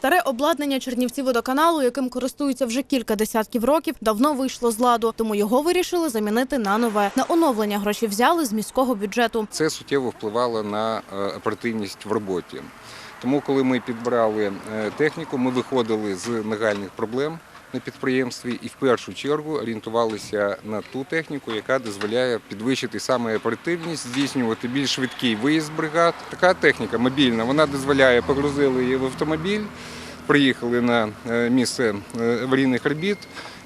Старе обладнання Чернівці водоканалу, яким користуються вже кілька десятків років, давно вийшло з ладу, тому його вирішили замінити на нове. На оновлення гроші взяли з міського бюджету. Це суттєво впливало на е, оперативність в роботі. Тому, коли ми підбирали е, техніку, ми виходили з нагальних проблем на підприємстві і в першу чергу орієнтувалися на ту техніку, яка дозволяє підвищити саме оперативність, здійснювати більш швидкий виїзд бригад. Така техніка мобільна, вона дозволяє погрузили її в автомобіль, приїхали на е, місце е, аварійних робіт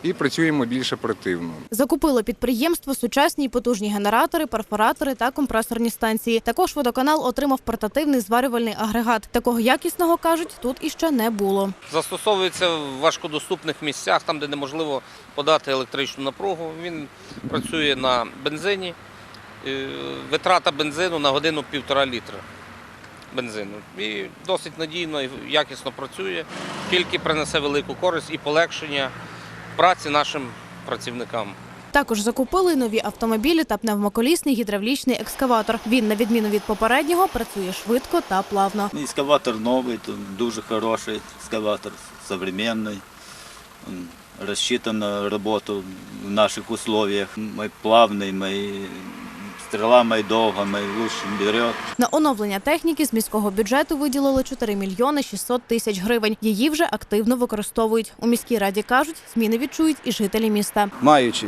і працюємо більш оперативно. Закупило підприємство сучасні потужні генератори, перфоратори та компресорні станції. Також водоканал отримав портативний зварювальний агрегат. Такого якісного кажуть, тут іще не було. Застосовується в важкодоступних місцях, там, де неможливо подати електричну напругу. Він працює на бензині. Е, Витрата бензину на годину півтора літра бензину. І досить надійно і якісно працює, тільки принесе велику користь і полегшення праці нашим працівникам. Також закупили й нові автомобілі та пневмоколісний гідравлічний екскаватор. Він, на відміну від попереднього, працює швидко та плавно. Экскаватор новый, тут дуже хороший экскаватор, современный. Он рассчитан на работу в наших условиях. Мой плавный, мой стрела моя довга, мой лучше берет. На оновлення техніки з міського бюджету виділили 4 мільйони 600 тисяч гривень. Її вже активно використовують. У міській раді кажуть, зміни відчують і жителі міста. Маючи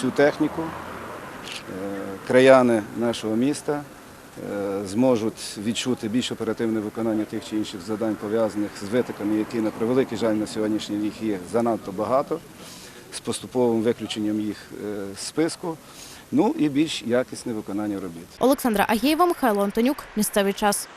цю техніку, е, краяни нашого міста е, зможуть відчути більш оперативне виконання тих чи інших завдань, пов'язаних з витоками, які, на превеликий жаль, на сьогоднішній рік є занадто багато, з поступовим виключенням їх е, з списку, ну і більш якісне виконання робіт. Олександра Агєєва, Михайло Антонюк. Місцевий час.